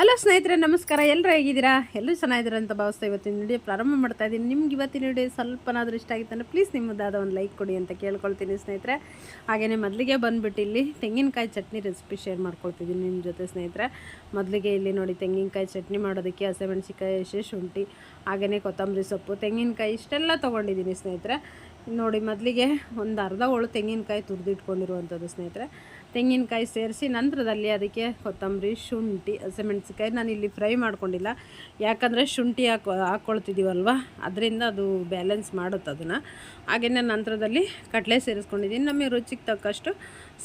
Hello ಸ್ನೇಹಿತರೆ, ನಮಸ್ಕಾರ. ಎಲ್ಲರೂ ಹೇಗಿದ್ದೀರಾ? ಎಲ್ಲರೂ ಚೆನ್ನಾಗಿದ್ದೀರಾ ಅಂತ ಭಾವಿಸ್ತಾ ಇವತ್ತಿನ ವಿಡಿಯೋ ಪ್ರಾರಂಭ ಮಾಡ್ತಾ ಇದ್ದೀನಿ. ನಿಮ್ಗೆ ಇವತ್ತಿನ ವಿಡಿಯೋ ಸ್ವಲ್ಪನಾದರೂ ಇಷ್ಟ ಆಗಿತ್ತಂದ್ರೆ ಪ್ಲೀಸ್ ನಿಮ್ಮದಾದ ಒಂದು ಲೈಕ್ ಕೊಡಿ ಅಂತ ಕೇಳ್ಕೊಳ್ತೀನಿ ಸ್ನೇಹಿತರೆ. ಹಾಗೆಯೇ ಮೊದಲಿಗೆ ಬಂದುಬಿಟ್ಟು ಇಲ್ಲಿ ತೆಂಗಿನಕಾಯಿ ಚಟ್ನಿ ರೆಸಿಪಿ ಶೇರ್ ಮಾಡ್ಕೊಳ್ತಿದ್ದೀನಿ ನಿಮ್ಮ ಜೊತೆ ಸ್ನೇಹಿತರೆ. ಮೊದಲಿಗೆ ಇಲ್ಲಿ ನೋಡಿ ತೆಂಗಿನಕಾಯಿ ಚಟ್ನಿ ಮಾಡೋದಕ್ಕೆ ಹಸಿಮೆಣಸಿಕಾಯಿ ಎಷ್ಟೇ ಶುಂಠಿ ಹಾಗೆಯೇ ಕೊತ್ತಂಬರಿ ಸೊಪ್ಪು, ತೆಂಗಿನಕಾಯಿ ಇಷ್ಟೆಲ್ಲ ತೊಗೊಂಡಿದ್ದೀನಿ ಸ್ನೇಹಿತರೆ. ನೋಡಿ, ಮೊದಲಿಗೆ ಒಂದು ಅರ್ಧ ಹೋಳು ತೆಂಗಿನಕಾಯಿ ತುರಿದಿಟ್ಕೊಂಡಿರುವಂಥದ್ದು ಸ್ನೇಹಿತರೆ. ತೆಂಗಿನಕಾಯಿ ಸೇರಿಸಿ ನಂತರದಲ್ಲಿ ಅದಕ್ಕೆ ಕೊತ್ತಂಬರಿ, ಶುಂಠಿ ಹಸಿಮೆಣ್ಸಿಕಾಯಿ ನಾನು ಇಲ್ಲಿ ಫ್ರೈ ಮಾಡ್ಕೊಂಡಿಲ್ಲ. ಯಾಕಂದರೆ ಶುಂಠಿ ಹಾಕೊ ಹಾಕ್ಕೊಳ್ತಿದ್ದೀವಲ್ವ ಅದರಿಂದ ಅದು ಬ್ಯಾಲೆನ್ಸ್ ಮಾಡುತ್ತೆ ಅದನ್ನು. ಹಾಗೆಯೇ ನಂತರದಲ್ಲಿ ಕಡಲೆ ಸೇರಿಸ್ಕೊಂಡಿದ್ದೀನಿ. ನಮಗೆ ರುಚಿಗೆ ತಕ್ಕಷ್ಟು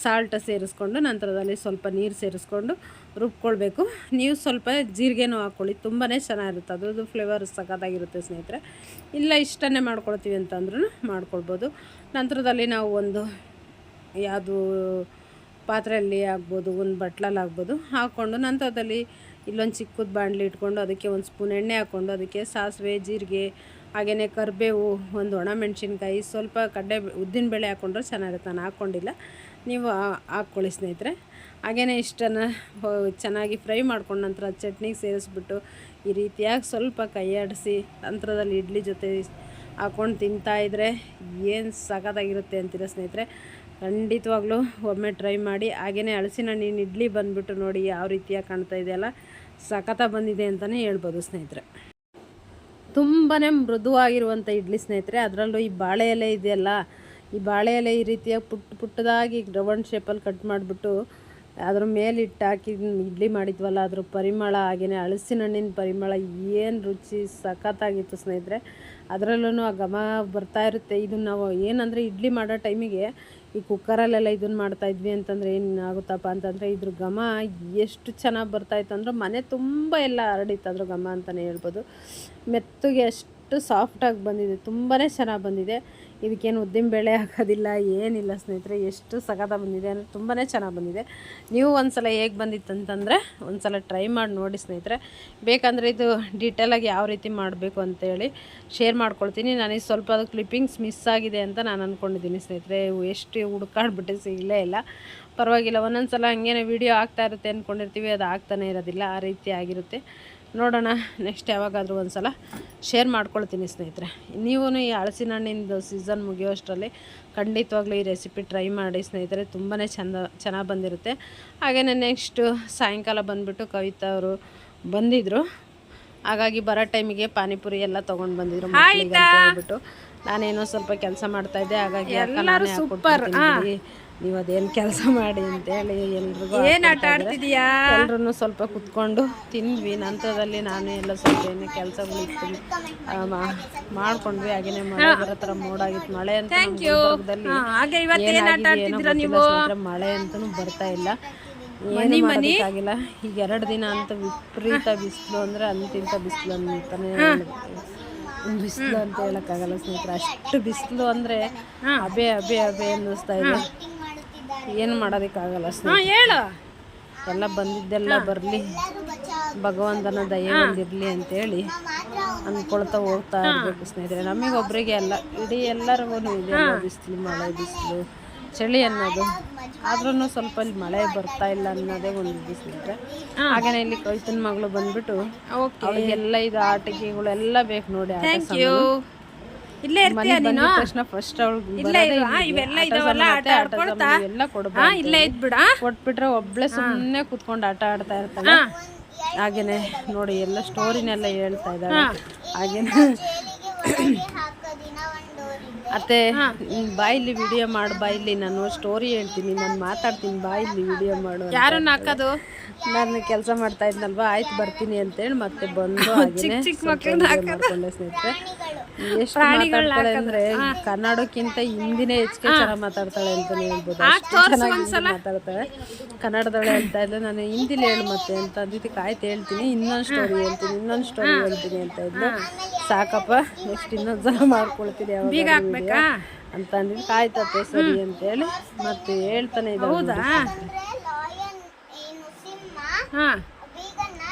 ಸಾಲ್ಟ್ ಸೇರಿಸ್ಕೊಂಡು ನಂತರದಲ್ಲಿ ಸ್ವಲ್ಪ ನೀರು ಸೇರಿಸ್ಕೊಂಡು ರುಬ್ಕೊಳ್ಬೇಕು. ನೀವು ಸ್ವಲ್ಪ ಜೀರಿಗೆನೂ ಹಾಕ್ಕೊಳ್ಳಿ ತುಂಬಾ ಚೆನ್ನಾಗಿರುತ್ತೆ. ಅದ್ರದ್ದು ಫ್ಲೇವರ್ ಸಖತ್ತಾಗಿರುತ್ತೆ ಸ್ನೇಹಿತರೆ. ಇಲ್ಲ, ಇಷ್ಟನ್ನೇ ಮಾಡ್ಕೊಳ್ತೀವಿ ಅಂತಂದ್ರೂ ಮಾಡ್ಕೊಳ್ಬೋದು. ನಂತರದಲ್ಲಿ ನಾವು ಒಂದು ಯಾವುದು ಪಾತ್ರೆಯಲ್ಲಿ ಆಗ್ಬೋದು, ಒಂದು ಬಟ್ಲಲ್ಲಿ ಆಗ್ಬೋದು, ಹಾಕ್ಕೊಂಡು ನಂತರದಲ್ಲಿ ಇಲ್ಲೊಂದು ಚಿಕ್ಕದ ಬಾಣಲಿ ಇಟ್ಕೊಂಡು ಅದಕ್ಕೆ ಒಂದು ಸ್ಪೂನ್ ಎಣ್ಣೆ ಹಾಕ್ಕೊಂಡು ಅದಕ್ಕೆ ಸಾಸಿವೆ, ಜೀರಿಗೆ, ಹಾಗೆಯೇ ಕರಿಬೇವು, ಒಂದು ಒಣಮೆಣ್ಸಿನ್ಕಾಯಿ ಸ್ವಲ್ಪ ಕಡ್ಡೆ ಉದ್ದಿನ ಬೇಳೆ ಹಾಕ್ಕೊಂಡ್ರೆ ಚೆನ್ನಾಗಿರುತ್ತೆ. ನಾನು ಹಾಕ್ಕೊಂಡಿಲ್ಲ. ನೀವು ಹಾಕ್ಕೊಳ್ಳಿ ಸ್ನೇಹಿತರೆ. ಹಾಗೆಯೇ ಇಷ್ಟನ್ನು ಚೆನ್ನಾಗಿ ಫ್ರೈ ಮಾಡ್ಕೊಂಡು ನಂತರ ಚಟ್ನಿಗೆ ಸೇರಿಸ್ಬಿಟ್ಟು ಈ ರೀತಿಯಾಗಿ ಸ್ವಲ್ಪ ಕೈಯಾಡಿಸಿ ನಂತರದಲ್ಲಿ ಇಡ್ಲಿ ಜೊತೆ ಹಾಕ್ಕೊಂಡು ತಿಂತಾಯಿದ್ರೆ ಏನು ಸಖತ್ತಾಗಿರುತ್ತೆ ಅಂತೀರ ಸ್ನೇಹಿತರೆ? ಖಂಡಿತವಾಗ್ಲೂ ಒಮ್ಮೆ ಟ್ರೈ ಮಾಡಿ ಹಾಗೆಯೇ ಹಳಸಿನ ನೀನು ಇಡ್ಲಿ ಬಂದುಬಿಟ್ಟು ನೋಡಿ ಯಾವ ರೀತಿಯಾಗಿ ಕಾಣ್ತಾ ಇದೆಯಲ್ಲ ಸಖತ ಬಂದಿದೆ ಅಂತಲೇ ಹೇಳ್ಬೋದು ಸ್ನೇಹಿತರೆ. ತುಂಬಾ ಮೃದುವಾಗಿರುವಂಥ ಇಡ್ಲಿ ಸ್ನೇಹಿತರೆ, ಅದರಲ್ಲೂ ಈ ಬಾಳೆ ಎಲೆ ಇದೆಯಲ್ಲ, ಈ ಬಾಳೆ ಎಲೆ ಈ ರೀತಿಯಾಗಿ ಪುಟ್ಟ ಪುಟ್ಟದಾಗಿ ರೌಂಡ್ ಶೇಪಲ್ಲಿ ಕಟ್ ಮಾಡಿಬಿಟ್ಟು ಅದ್ರ ಮೇಲೆ ಇಟ್ಟು ಹಾಕಿ ಇಡ್ಲಿ ಮಾಡಿದ್ವಲ್ಲ, ಅದ್ರ ಪರಿಮಳ ಹಾಗೆಯೇ ಹಳಸಿನ ಹಣ್ಣಿನ ಪರಿಮಳ ಏನು ರುಚಿ ಸಖತ್ತಾಗಿತ್ತು ಸ್ನೇಹಿತರೆ. ಅದರಲ್ಲೂ ಆ ಘಮ ಬರ್ತಾ ಇರುತ್ತೆ. ಇದನ್ನು ನಾವು ಏನಂದರೆ ಇಡ್ಲಿ ಮಾಡೋ ಟೈಮಿಗೆ ಈ ಕುಕ್ಕರಲ್ಲೆಲ್ಲ ಇದನ್ನು ಮಾಡ್ತಾಯಿದ್ವಿ ಅಂತಂದರೆ ಏನು ಆಗುತ್ತಪ್ಪ ಅಂತಂದರೆ ಇದ್ರ ಘಮ ಎಷ್ಟು ಚೆನ್ನಾಗಿ ಬರ್ತಾಯಿತ್ತು ಅಂದ್ರೆ ಮನೆ ತುಂಬ ಎಲ್ಲ ಹರಡಿತ್ತು ಅದ್ರ ಘಮ ಅಂತಲೇ ಹೇಳ್ಬೋದು. ಮೆತ್ತಗೆ ಅಷ್ಟು ಸಾಫ್ಟಾಗಿ ಬಂದಿದೆ. ತುಂಬಾ ಚೆನ್ನಾಗಿ ಬಂದಿದೆ. ಇದಕ್ಕೇನು ಉದ್ದಿನಬೇಳೆ ಹಾಕೋದಿಲ್ಲ, ಏನಿಲ್ಲ ಸ್ನೇಹಿತರೆ. ಎಷ್ಟು ಸಗದ ಬಂದಿದೆ ಅಂದರೆ ತುಂಬಾ ಚೆನ್ನಾಗಿ ಬಂದಿದೆ. ನೀವು ಒಂದು ಸಲ ಹೇಗೆ ಬಂದಿತ್ತು ಅಂತಂದರೆ ಒಂದು ಸಲ ಟ್ರೈ ಮಾಡಿ ನೋಡಿ ಸ್ನೇಹಿತರೆ. ಬೇಕಂದರೆ ಇದು ಡೀಟೇಲಾಗಿ ಯಾವ ರೀತಿ ಮಾಡಬೇಕು ಅಂತೇಳಿ ಶೇರ್ ಮಾಡ್ಕೊಳ್ತೀನಿ. ನನಗೆ ಸ್ವಲ್ಪ ಅದು ಕ್ಲಿಪ್ಪಿಂಗ್ಸ್ ಮಿಸ್ ಆಗಿದೆ ಅಂತ ನಾನು ಅಂದ್ಕೊಂಡಿದ್ದೀನಿ ಸ್ನೇಹಿತರೆ. ಎಷ್ಟು ಹುಡ್ಕಾಡ್ಬಿಟ್ಟು ಸಿಗಲೇ ಇಲ್ಲ. ಪರವಾಗಿಲ್ಲ ಒಂದೊಂದು ಸಲ ಹಂಗೇನೆ ವೀಡಿಯೋ ಆಗ್ತಾ ಇರುತ್ತೆ ಅಂದ್ಕೊಂಡಿರ್ತೀವಿ ಅದು ಆಗ್ತಾನೆ ಇರೋದಿಲ್ಲ. ಆ ರೀತಿ ಆಗಿರುತ್ತೆ. ನೋಡೋಣ ನೆಕ್ಸ್ಟ್ ಯಾವಾಗಾದರೂ ಒಂದು ಸಲ ಶೇರ್ ಮಾಡ್ಕೊಳ್ತೀನಿ ಸ್ನೇಹಿತರೆ. ನೀವು ಈ ಹಲಸಿನ ಹಣ್ಣಿಂದು ಸೀಸನ್ ಮುಗಿಯೋಷ್ಟರಲ್ಲಿ ಖಂಡಿತವಾಗ್ಲೂ ಈ ರೆಸಿಪಿ ಟ್ರೈ ಮಾಡಿ ಸ್ನೇಹಿತರೆ ತುಂಬಾ ಚೆಂದ ಚೆನ್ನಾಗಿ ಬಂದಿರುತ್ತೆ. ಹಾಗೆಯೇ ನೆಕ್ಸ್ಟು ಸಾಯಂಕಾಲ ಬಂದುಬಿಟ್ಟು ಕವಿತಾ ಅವರು ಬಂದಿದ್ದರು ಹಾಗಾಗಿ ಬರೋ ಟೈಮಿಗೆ ಪಾನಿಪುರಿ ಎಲ್ಲ ತೊಗೊಂಡು ಬಂದಿದ್ರು ಹೇಳ್ಬಿಟ್ಟು ನಾನೇನೋ ಸ್ವಲ್ಪ ಕೆಲಸ ಮಾಡ್ತಾ ಇದ್ದೆ ಹಾಗಾಗಿ ಸೂಪರ್. ನೀವು ಅದೇನು ಕೆಲಸ ಮಾಡಿ ಅಂತ ಹೇಳಿ ಎಲ್ರಿಗೂ ಏನು ಆಟ ಆಡ್ತಿದ್ಯಾ? ಎಲ್ರೂ ಸ್ವಲ್ಪ ಕುತ್ಕೊಂಡು ತಿಂದ್ವಿ. ನಂತರದಲ್ಲಿ ನಾನು ಎಲ್ಲ ಸ್ವಲ್ಪ ಏನು ಕೆಲಸಗಳಿತ್ತು ಮಾಡ್ಕೊಂಡ್ವಿ. ಹಾಗೇನೆ ಮಳೆ ಬರೋ ಥರ ಮೋಡಾಗಿತ್ತು. ಮಳೆ ಅಂತ ಮಳೆ ಅಂತೂ ಬರ್ತಾ ಇಲ್ಲ. ಮನಿ ಮನಿ? ಆಗಿಲ್ಲ ಈಗ ಎರಡು ದಿನ ಅಂತ ವಿಪರೀತ ಬಿಸಿಲು ಅಂದ್ರೆ ಅಂತಿಂತ ಬಿಸಿಲು ಅಂತಾನೆ. ಬಿಸಿಲು ಅಂತ ಹೇಳೋಕ್ಕಾಗಲ್ಲ ಸ್ನೇಹಿತರೆ. ಅಷ್ಟು ಬಿಸಿಲು ಅಂದ್ರೆ ಅಬೆ ಅಬೆ ಅಬೆ ಅನ್ನಿಸ್ತಾ ಇದೆ. ಏನು ಮಾಡೋದಕ್ಕಾಗಲ್ಲ ಸ್ನೇಹಿತರೆ. ಎಲ್ಲ ಬಂದಿದ್ದೆಲ್ಲ ಬರಲಿ. ಭಗವಂತನ ದಯೆ ಬಂದಿರಲಿ ಅಂತೇಳಿ ಅಂದ್ಕೊಳ್ತಾ ಹೋಗ್ತಾ ಇರಬೇಕು ಸ್ನೇಹಿತರೆ. ನಮಗೊಬ್ಬರಿಗೆ ಅಲ್ಲ ಇಡೀ ಎಲ್ಲರಿಗೂ ಇದೆ ಬಿಸಿಲು ಮಳೆ ಬಿಸಿಲು? ಚಳಿ ಅನ್ನೋದು. ಆದ್ರೂ ಸ್ವಲ್ಪ ಇಲ್ಲಿ ಮಳೆ ಬರ್ತಾ ಇಲ್ಲ ಅನ್ನೋದೇ ಒಂದು ಸ್ನೇಹಿತರೆ ಹಾಗೇನೆ ಇಲ್ಲಿ ಕವಿತನ ಮಗಳು ಬಂದ್ಬಿಟ್ಟು ಅವಳಿಗೆಲ್ಲ ಇದು ಆಟಿಕೆಗಳೆಲ್ಲ ಬೇಕು ನೋಡಿ. ಇಲ್ಲೇ ತಕ್ಷಣ ಫಸ್ಟ್ ಅವಳಿಗೆ ಇವೆಲ್ಲ ಇದಾವಲ್ಲ ಆಟ ಆಡ್ಕೊಳ್ತಾ. ಎಲ್ಲ ಕೊಡ್ಬೇಕು ಇಲ್ಲೇ ಇದ್ಬಿಡ. ಕೊಟ್ಬಿಟ್ರೆ ಒಬ್ಳೆ ಸುಮ್ಮನೆ ಕುತ್ಕೊಂಡು ಆಟ ಆಡ್ತಾ ಇರ್ತಾನೆ ಹಾಗೇನೆ ನೋಡಿ ಎಲ್ಲ ಸ್ಟೋರಿನೆಲ್ಲ ಹೇಳ್ತಾ ಇದ್ದಾರೆ ಹಾಗೇನೆ. ಅತ್ತೆ ಬಾಯಿಲಿ ವಿಡಿಯೋ ಮಾಡು ಬಾಯಿಲಿ ನಾನು ಸ್ಟೋರಿ ಹೇಳ್ತೀನಿ ನಾನು ಮಾತಾಡ್ತೀನಿ ಬಾಯಿಲಿ ವಿಡಿಯೋ ಮಾಡು ಯಾರು ಹಾಕೋದು? ನಾನು ಕೆಲಸ ಮಾಡ್ತಾ ಇದ್ನಲ್ವಾ ಆಯ್ತು ಬರ್ತೀನಿ ಅಂತೇಳಿ ಮತ್ತೆ ಬಂದು ಚಿಕ್ಕ ಚಿಕ್ಕ ಮಕ್ಕಳನ್ನ ಸ್ನೇಹಿತರೆ. ಎಷ್ಟು ಮಾತಾಡ್ತಾಳೆ ಅಂದ್ರೆ ಕನ್ನಡಕ್ಕಿಂತ ಹಿಂದಿನೇ ಹೆಚ್ಚಿಗೆ ಚೆನ್ನಾಗಿ ಮಾತಾಡ್ತಾಳೆ ಅಂತ ಹೇಳ್ಬೋದು. ಅಷ್ಟು ಚೆನ್ನಾಗಿ ಹಿಂದಿ ಮಾತಾಡ್ತಾಳೆ. ಕನ್ನಡದೊಳೆ ಹೇಳ್ತಾ ಇದ್ಲು ನಾನು ಹಿಂದಿಲಿ ಹೇಳು ಮತ್ತೆ ಅಂತ ಅಂದಿದ್ದಕ್ಕೆ ಆಯ್ತು ಹೇಳ್ತೀನಿ. ಇನ್ನೊಂದು ಸ್ಟೋರಿ ಹೇಳ್ತೀನಿ ಇನ್ನೊಂದು ಸ್ಟೋರಿ ಹೇಳ್ತೀನಿ ಅಂತ ಇದ್ಲು ಸಾಕಪ್ಪ ನೆಕ್ಸ್ಟ್ ಇನ್ನೊಂದು ಸಲ ಮಾಡ್ಕೊಳ್ತೀನಿ ಯಾವಾಗ ಅಂತ ಅಂದಿದ್ದಕ್ಕೆ ಆಯ್ತತ್ತೆ ಸರಿ ಅಂತ ಹೇಳಿ ಮತ್ತೆ ಹೇಳ್ತಾನೆ ಇದ್ದ ಹೌದಾ? ಲಾಯನ್ ಏನು ಹಾಂ. ಹಾ ಬೀಗನ್ನ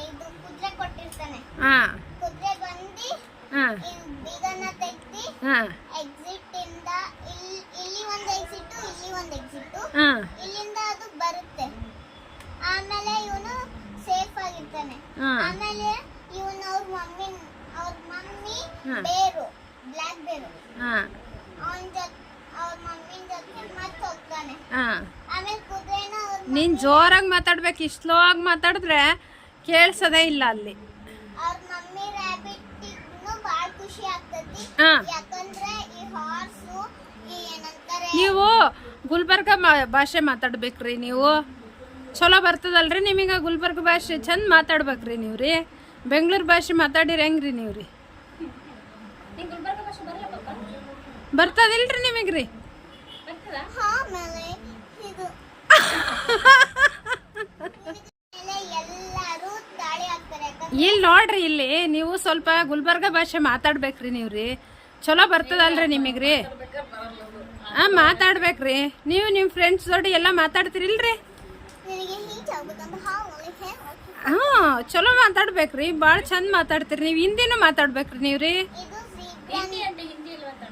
ಇದು ಕುದುರೆ ಕೊಟ್ಟಿರ್ತಾನೆ. ಹಾ. ಕುದುರೆ ಬಂದು ಹಾ. ಬೀಗನ್ನ ತೆಗ್ದು ಹಾ. ಎಕ್ಸಿಟ್ ಇಂದ ಇಲ್ಲಿ ಇಲ್ಲಿ ಒಂದು ಎಕ್ಸಿಟ್ ಇಲ್ಲಿ ಒಂದು ಎಕ್ಸಿಟ್ ಹಾ. ಇಲ್ಲಿಂದ ಅದು ಬರುತ್ತೆ. ಆಮೇಲೆ ಇವನು ಸೇಫ್ ಆಗಿ ಹಾಂ. ಆಮೇಲೆ ಇವನ್ ಅವ್ರ ಮಮ್ಮಿ ಅವ್ರ ಮಮ್ಮಿ ಹಾ. ಬೇರು ಬ್ಲ್ಯಾಕ್ ಬೇರು. ಹಾಂ. ಅವನ ಜೊತೆ ಅವ್ರ ಮಮ್ಮಿನ ಜೊತೆ ಮತ್ತೆ ಹೋಗ್ತಾನೆ. ಹಾಂ. ಆಮೇಲೆ ಕುದುರೆನ ಅವ್ರ ನೀನು ಜೋರಾಗಿ ಮಾತಾಡ್ಬೇಕು ಇಷ್ಟು ಸ್ಲೋ ಆಗಿ ಮಾತಾಡಿದ್ರೆ ಕೇಳಿಸೋದೇ ಇಲ್ಲ ಅಲ್ಲಿ. ಅವ್ರ ಮಮ್ಮಿ ರ್ಯಾಬಿಟ್ ಬಾಳ ಖುಷಿ ಆಗ್ತತಿ. ಹಾಂ ಈ ಹಾರ್ಸು ಈ ಏನಂತಾರೆ ನೀವು ಗುಲ್ಬರ್ಗ ಭಾಷೆ ಮಾತಾಡ್ಬೇಕ್ರಿ ನೀವು. ಚಲೋ ಬರ್ತದಲ್ರಿ ನಿಮಗೆ ಗುಲ್ಬರ್ಗ ಭಾಷೆ, ಚಂದ ಮಾತಾಡ್ಬೇಕ್ರಿ ನೀವು ರೀ. ಬೆಂಗಳೂರು ಭಾಷೆ ಮಾತಾಡಿರಿ ಹೆಂಗ್ರಿ ನೀವು ರೀ? ಬರ್ತದಿಲ್ರಿ ನಿಮಗೆ ರೀ? ಇಲ್ಲಿ ನೋಡ್ರಿ ಇಲ್ಲಿ ನೀವು ಸ್ವಲ್ಪ ಗುಲ್ಬರ್ಗ ಭಾಷೆ ಮಾತಾಡ್ಬೇಕ್ರಿ ನೀವು ರೀ. ಚಲೋ ಬರ್ತದಲ್ರಿ ನಿಮಗೆ ರೀ ಹಾಂ ಮಾತಾಡ್ಬೇಕ್ರಿ ನೀವು ನಿಮ್ಮ ಫ್ರೆಂಡ್ಸ್ ಜೋಡಿ ಎಲ್ಲ ಮಾತಾಡ್ತಿರಿಲ್ರಿ ನಿನಗೆ ಹೀಗೆ ಆಗುತ್ತಂತ ಹಾ ಒಳ್ಳೆ ಹೇ ಹಾಂ ಚಲೋ ಮಾತಾಡ್ಬೇಕ್ರಿ ಭಾಳ ಚಂದ ಮಾತಾಡ್ತೀರಿ ನೀವು ಹಿಂದಿನೂ ಮಾತಾಡ್ಬೇಕ್ರಿ ನೀವು ರೀ ಇದು zebra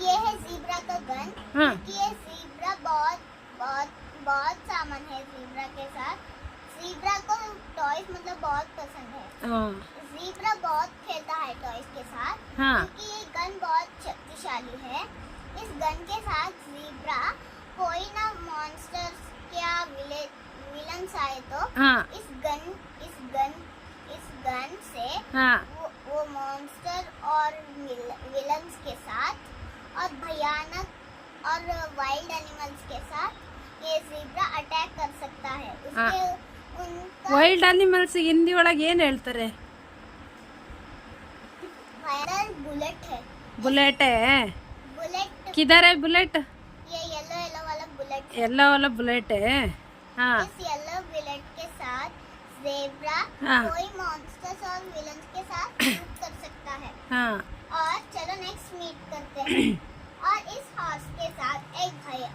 ये है जीब्रा का गन ಹಾಂ ये जीब्रा बहुत बहुत बहुत सामान है जीब्रा के साथ जीब्रा को टॉयज मतलब बहुत पसंद है ಹಾಂ जीब्रा बहुत खेलता है टॉयज के साथ ಹಾಂ आए तो ಹಾಂ इस गन इस गन इस गन से ಹಾಂ वो, वो मॉन्स्टर और विलन्स के साथ और भयानक और वाइल्ड एनिमल्स के साथ ये जीब्रा अटैक कर सकता है उसके उनका ವೈಲ್ಡ್ ಅನಿಮಲ್ಸ್ ಹಿಂದಿ ಒಳಗೆ ಏನು ಹೇಳ್ತಾರೆ वायरल बुलेट है ಬುಲೆಟೇ बुलेट ಕಿದಾರೆ ಬುಲೆಟ್ ये येलो येलो वाला बुलेट है ಎಲ್ಲ ಒಲ್ಲ ಬುಲೆಟೇ ಹಾಂ जेब्रा हाँ। कोई मॉन्स्टर्स और के साथ कर सकता है हाँ। और चलो नेक्स्ट मीट करते हैं और इस हॉर्स के साथ एक भय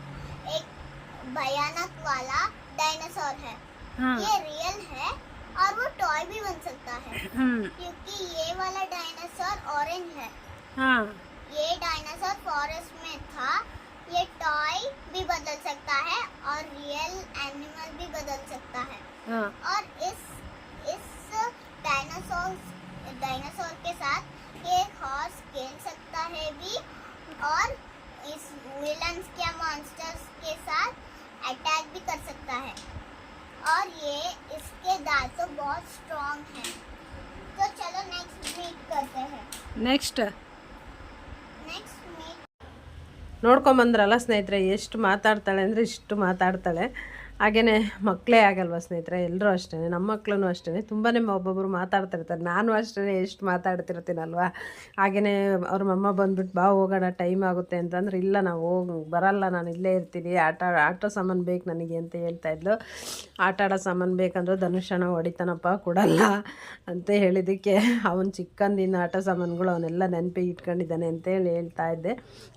एक भयानक वाला डायनासोर है हाँ। ये रियल है और वो टॉय भी बन सकता है हाँ। क्योंकि ये वाला डायनासोर ऑरेंज है हाँ। ये डायनासोर फॉरेस्ट में था ये टॉय भी बदल सकता है और रियल एनिमल भी बदल सकता है हाँ। और और इस विलन्स या मॉन्स्टर्स के साथ अटैक भी कर सकता है और ये इसके दांत तो बहुत स्ट्रॉन्ग हैं तो चलो नेक्स्ट मीट करते हैं ನೆಕ್ಸ್ಟ್ नेक्स्ट मीट ನೋಡ್ಕೊಂಬಂದ್ರಲ್ಲ ಸ್ನೇಹಿತರೆ ಎಷ್ಟು ಮಾತಾಡ್ತಾಳೆ ಅಂದರೆ ಇಷ್ಟು ಮಾತಾಡ್ತಾಳೆ ಹಾಗೆಯೇ ಮಕ್ಕಳೇ ಆಗಲ್ವ ಸ್ನೇಹಿತರೆ? ಎಲ್ಲರೂ ಅಷ್ಟೇ ನಮ್ಮ ಮಕ್ಕಳೂ ಅಷ್ಟೇ ತುಂಬಾ ಒಬ್ಬೊಬ್ಬರು ಮಾತಾಡ್ತಿರ್ತಾರೆ ನಾನು ಅಷ್ಟೇ ಎಷ್ಟು ಮಾತಾಡ್ತಿರ್ತೀನಲ್ವ? ಹಾಗೆಯೇ ಅವ್ರ ಮಮ್ಮ ಬಂದ್ಬಿಟ್ಟು ಬಾ ಹೋಗೋಣ ಟೈಮ್ ಆಗುತ್ತೆ ಅಂತಂದ್ರೆ ಇಲ್ಲ ನಾವು ಹೋಗಿ, ಬರಲ್ಲ, ನಾನು ಇಲ್ಲೇ ಇರ್ತೀನಿ. ಆಟ, ಆಟೋ ಸಾಮಾನು ಬೇಕು ನನಗೆ ಅಂತ ಹೇಳ್ತಾ ಇದ್ಲು. ಆಟ ಆಡೋ ಸಾಮಾನು ಬೇಕಂದ್ರೆ ಧನುಷಣ ಹೊಡಿತಾನಪ್ಪ, ಕೊಡಲ್ಲ ಅಂತ ಹೇಳಿದ್ದಕ್ಕೆ ಅವನು ಚಿಕ್ಕಂದಿನ ಆಟ ಸಾಮಾನುಗಳು ಅವನ್ನೆಲ್ಲ ನೆನಪಿಗೆ ಇಟ್ಕೊಂಡಿದ್ದಾನೆ ಅಂತೇಳಿ ಹೇಳ್ತಾ ಇದ್ದೆ.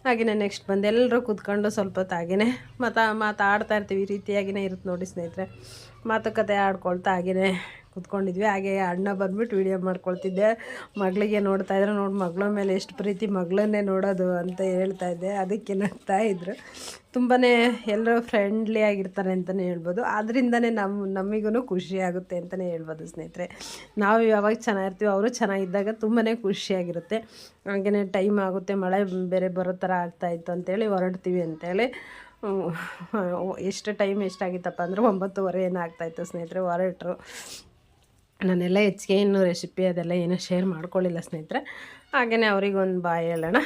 ಹಾಗೆಯೇ ನೆಕ್ಸ್ಟ್ ಬಂದು ಎಲ್ಲರೂ ಕೂತ್ಕೊಂಡು ಸ್ವಲ್ಪ ಹೊತ್ತು ಹಾಗೆಯೇ ಮಾತಾ ಮಾತಾಡ್ತಾ ಇರ್ತೀವಿ. ಈ ರೀತಿಯಾಗಿಯೇ ಇರುತ್ತೆ ನೋಡಿ ಸ್ನೇಹಿತರೆ. ಮಾತುಕತೆ ಆಡ್ಕೊಳ್ತಾ ಹಾಗೆಯೇ ಕೂತ್ಕೊಂಡಿದ್ವಿ. ಹಾಗೆ ಅಣ್ಣ ಬಂದ್ಬಿಟ್ಟು ವೀಡಿಯೋ ಮಾಡ್ಕೊಳ್ತಿದ್ದೆ. ಮಗಳಿಗೆ ನೋಡ್ತಾ ಇದ್ರೆ. ನೋಡಿ ಮಗಳ ಮೇಲೆ ಎಷ್ಟು ಪ್ರೀತಿ ಮಗಳನ್ನೇ ನೋಡೋದು ಅಂತ ಹೇಳ್ತಾ ಇದ್ದೆ. ಅದಕ್ಕೆ ನಗ್ತಾ ಇದ್ರು. ತುಂಬಾ ಎಲ್ಲರೂ ಫ್ರೆಂಡ್ಲಿ ಆಗಿರ್ತಾರೆ ಅಂತಲೇ ಹೇಳ್ಬೋದು. ಅದರಿಂದನೇ ನಮ್ಮ ನಮಗೂ ಖುಷಿ ಆಗುತ್ತೆ ಅಂತಲೇ ಹೇಳ್ಬೋದು ಸ್ನೇಹಿತರೆ. ನಾವು ಯಾವಾಗ ಚೆನ್ನಾಗಿರ್ತೀವಿ ಅವರು ಚೆನ್ನಾಗಿದ್ದಾಗ ತುಂಬಾ ಖುಷಿಯಾಗಿರುತ್ತೆ ಹಾಗೆಯೇ ಟೈಮ್ ಆಗುತ್ತೆ, ಮಳೆ ಬೇರೆ ಬರೋ ಥರ ಆಗ್ತಾಯಿತ್ತು ಅಂತೇಳಿ ಹೊರಡ್ತೀವಿ ಅಂತೇಳಿ ಎಷ್ಟು ಟೈಮ್ ಎಷ್ಟಾಗಿತ್ತಪ್ಪ ಅಂದರೆ ಒಂಬತ್ತುವರೆ ಏನೋ ಆಗ್ತಾಯಿತ್ತು ಸ್ನೇಹಿತರೆ ಹೊರಟರು ನಾನೆಲ್ಲ ಹೆಚ್ಚಿಗೆ ಇನ್ನೂ ರೆಸಿಪಿ ಅದೆಲ್ಲ ಏನೂ ಶೇರ್ ಮಾಡ್ಕೊಳ್ಳಿಲ್ಲ ಸ್ನೇಹಿತರೆ. ಹಾಗೆಯೇ ಅವ್ರಿಗೊಂದು ಬಾಯ್ ಹೇಳೋಣ.